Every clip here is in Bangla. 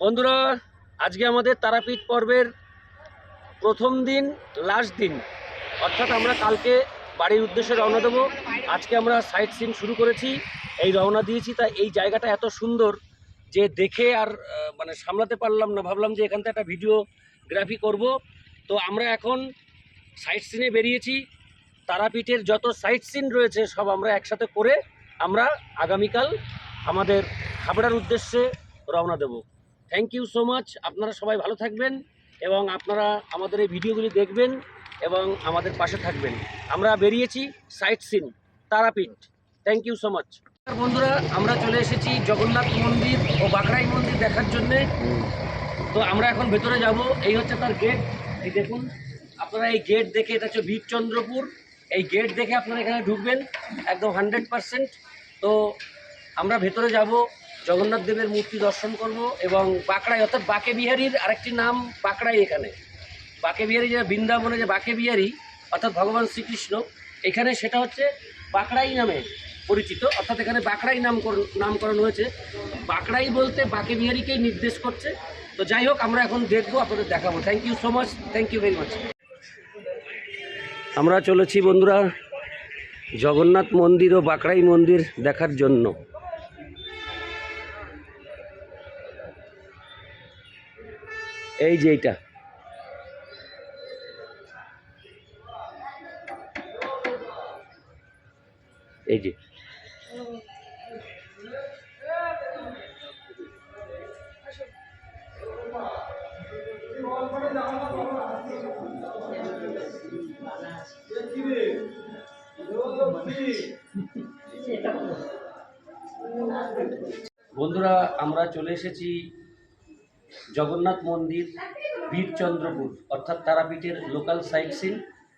বন্ধুরা, আজকে আমাদের তারাপীঠ পর্বের প্রথম দিন লাস্ট দিন। অর্থাৎ আমরা কালকে বাড়ির উদ্দেশ্যে রওনা দেবো। আজকে আমরা সাইট সিন শুরু করেছি, এই রওনা দিয়েছি। তা এই জায়গাটা এত সুন্দর যে দেখে আর মানে সামলাতে পারলাম না। ভাবলাম যে এখান থেকে একটা ভিডিওগ্রাফি করব। তো আমরা এখন সাইট সিনে বেরিয়েছি। তারাপীঠের যত সাইট সিন রয়েছে, সব আমরা একসাথে করে আমরা আগামীকাল আমাদের হাবড়ার উদ্দেশ্যে রওনা দেব। থ্যাংক ইউ সো মাচ আপনারা সবাই ভালো থাকবেন এবং আপনারা আমাদের এই ভিডিওগুলি দেখবেন এবং আমাদের পাশে থাকবেন। আমরা বেরিয়েছি sightseeing Tarapith. Thank you so much বন্ধুরা, আমরা চলে এসেছি জগন্নাথ মন্দির ও বাঁকড়াই মন্দির দেখার জন্যে। তো আমরা এখন ভেতরে যাব, এই হচ্ছে তার গেট এই দেখুন, আপনারা এই গেট দেখে এটা হচ্ছে বীরচন্দ্রপুর। এই গেট দেখে আপনারা এখানে ঢুকবেন, একদম হান্ড্রেড পারসেন্ট তো আমরা ভেতরে যাব জগন্নাথ দেবের মূর্তি দর্শন করব এবং বাঁকড়াই, অর্থাৎ বাঁকে বিহারীর আরেকটি নাম বাঁকড়াই এখানে। বাঁকে বিহারী যে বৃন্দাবনে যে বাঁকে বিহারী, অর্থাৎ ভগবান শ্রীকৃষ্ণ, এখানে সেটা হচ্ছে বাঁকড়াই নামে পরিচিত, অর্থাৎ এখানে বাঁকড়াই নামকরণ নামকরণ হয়েছে। বাঁকড়াই বলতে বাঁকে বিহারীকেই নির্দেশ করছে। তো যাই হোক, আমরা এখন দেখব, আপনাদের দেখাবো। Thank you so much thank you very much আমরা চলেছি বন্ধুরা, জগন্নাথ মন্দির ও বাঁকড়াই মন্দির দেখার জন্য। এই যে এইটা। এই যে। বন্ধুরা আমরা চলে এসেছি জগন্নাথ মন্দির, বীরচন্দ্রপুর, অর্থাৎ তারাপীঠের লোকাল সাইট সিন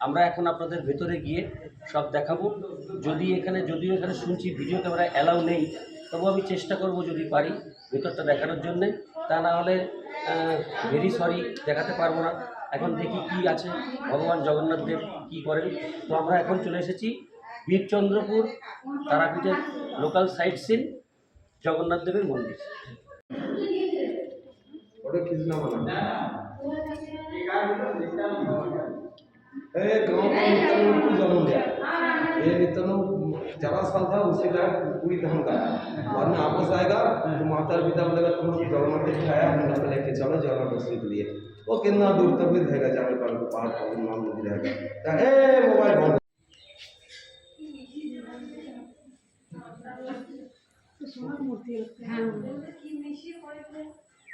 আমরা এখন আপনাদের ভেতরে গিয়ে সব দেখাবো। যদি এখানে, যদিও এখানে শুনছি ভিডিও ক্যামেরা অ্যালাউ নেই, তবু আমি চেষ্টা করব যদি পারি ভেতরটা দেখানোর জন্যে। তা না হলে ভেরি সরি দেখাতে পারব না। এখন দেখি কি আছে। ভগবান জগন্নাথ দেব কী করেন। তো আমরা এখন চলে এসেছি বীরচন্দ্রপুর তারাপীঠের লোকাল সাইট সিন জগন্নাথ দেবের মন্দির। ওটা किसना बना? ए गाँव का नित्यानंद को जन्म दिया ये नित्यानंद जरा साल था उसी का पूरी धाम का। बाद में वापस आएगा तो माता पिता बोलेगा तुम लोग जगन्नाथ देव आया हम लोग लेके चलो जगन्नाथ दर्शन के लिए। वो कितना दूर तक भी रहेगा जाने पर पहाड़ पर नाम नहीं रहेगा। ए मोबाइल बंद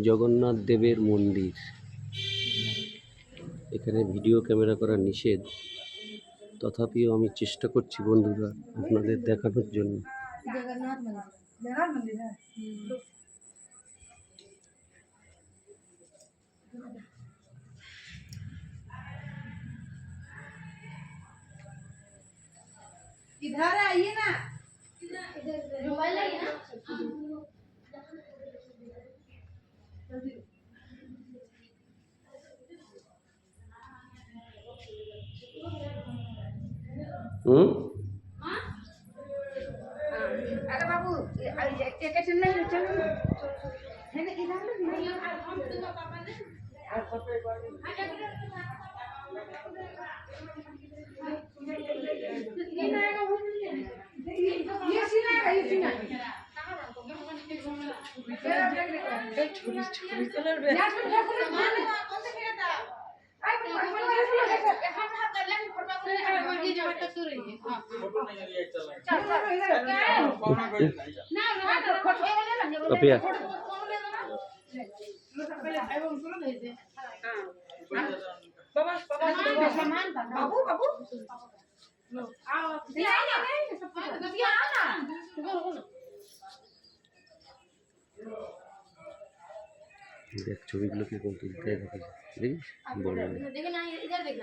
জগন্নাথ দেবের মন্দির এখানে ভিডিও ক্যামেরা করা নিষেধ তথাপিও আমি চেষ্টা করছি বন্ধুরা আপনাদের দেখানোর জন্য जगन्नाथ मंदिर जगन्नाथ मंदिर है इधर आइए ना मोबाइल आइए ना হুম? अपिया बाबू। बाबू आओ आओ आओ आओ आओ आओ দেখ ছবিগুলো কি কোন তুলতে দেখিস দেখিস বড় বড়।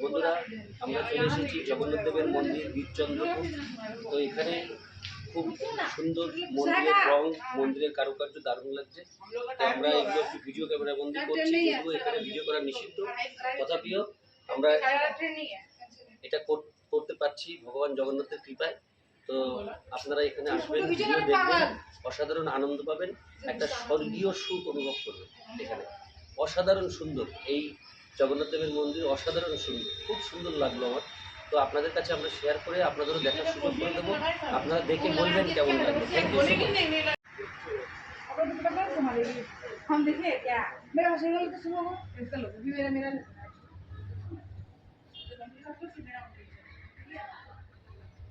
বন্ধুরা আমরা চলে এসেছি জগন্নাথ দেবের মন্দির বীরচন্দ্রপুর। তো এখানে খুব সুন্দর মন্দিরের রং মন্দিরের কারুকার্য দারুণ লাগছে। তো আমরা এগুলো একটু ভিডিও ক্যামেরা বন্দি করছি যদিও এখানে ভিডিও করা নিষিদ্ধ। তথাপিও আমরা এটা কর- করতে পারছি ভগবান জগন্নাথের কৃপায়। তো আপনারা এখানে আসবেন দেখবেন অসাধারণ আনন্দ পাবেন একটা স্বর্গীয় সুখ অনুভব করবেন এখানে। অসাধারণ সুন্দর এই জগন্নাথ দেবের মন্দির অসাধারণ সুন্দর খুব সুন্দর লাগলো আমার তো আপনাদের কাছে আমরা শেয়ার করে আপনাদেরও দেখার সুযোগ করে দেবো আপনারা দেখে বলবেন কেমন লাগলো থ্যাংক ইউ সো মাচ हम देखे क्या मेरा सिंगल तो सुनो इसका लो भी मेरा मेरा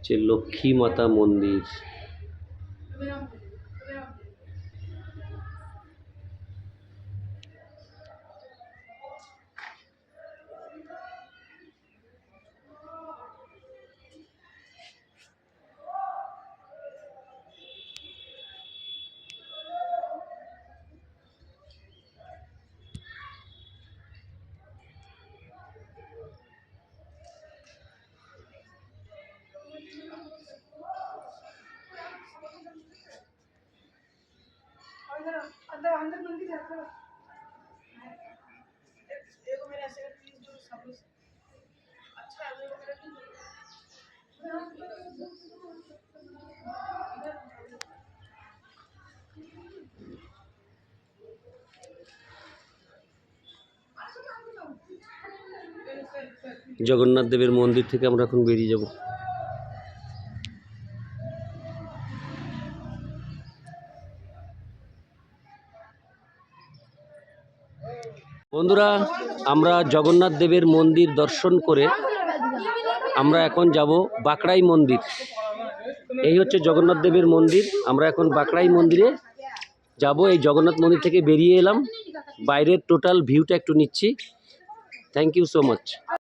যে লক্ষ্মী মাতা মন্দির देखो मेरा ऐसे प्लीज जो सब अच्छा है मेरे को मेरा জগন্নাথ দেবের মন্দির থেকে আমরা এখন বেরিয়ে যাব বন্ধুরা, আমরা জগন্নাথ দেবের মন্দির দর্শন করে আমরা এখন যাব বাঁকড়াই মন্দির। এই হচ্ছে জগন্নাথ দেবের মন্দির। আমরা এখন বাঁকড়াই মন্দিরে যাব। এই জগন্নাথ মন্দির থেকে বেরিয়ে এলাম। বাইরের টোটাল ভিউটা একটু নিচ্ছি। Thank you so much